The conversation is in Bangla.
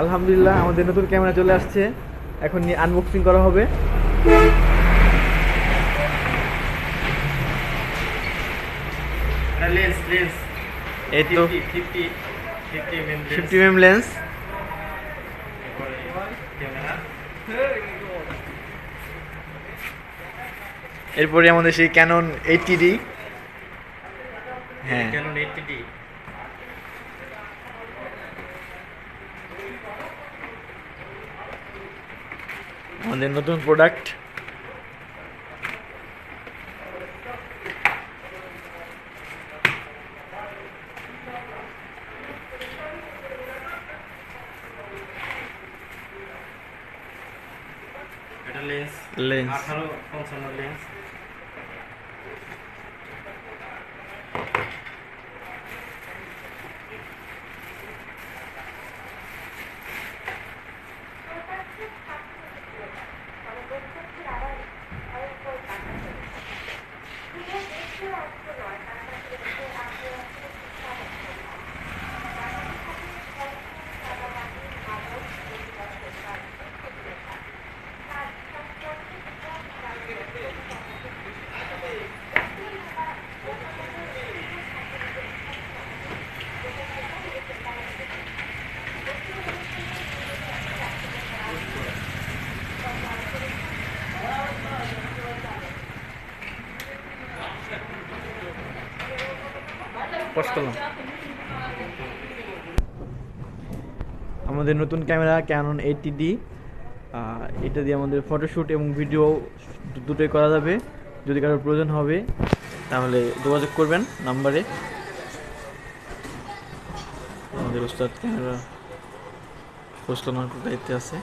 আলহামদুলিল্লাহ আমাদের নতুন ক্যামেরা চলে আসছে। এখন নিয়ে আনবক্সিং করা হবে। লেন্স লেন্স এই তো। 50 50 50 লেন্স ফিফটি এম লেন্স এরপরে আমাদের সেই ক্যানন এইটটি ডি হ্যাঁ। ক্যানন 80D আমাদের নতুন প্রোডাক্ট এটা লেন্স লেন্স 18 55 লেন্স 这样就完成，但是这个动画。আমাদের নতুন ক্যামেরা ক্যানন এইটটি ডি এটা দিয়ে আমাদের ফটোশ্যুট এবং ভিডিও দুটোই করা যাবে। যদি কারোর প্রয়োজন হবে, তাহলে যোগাযোগ করবেন নাম্বারে। আমাদের ওস্তাদ ক্যামেরা পোস্টানোর দায়িত্বে আছে।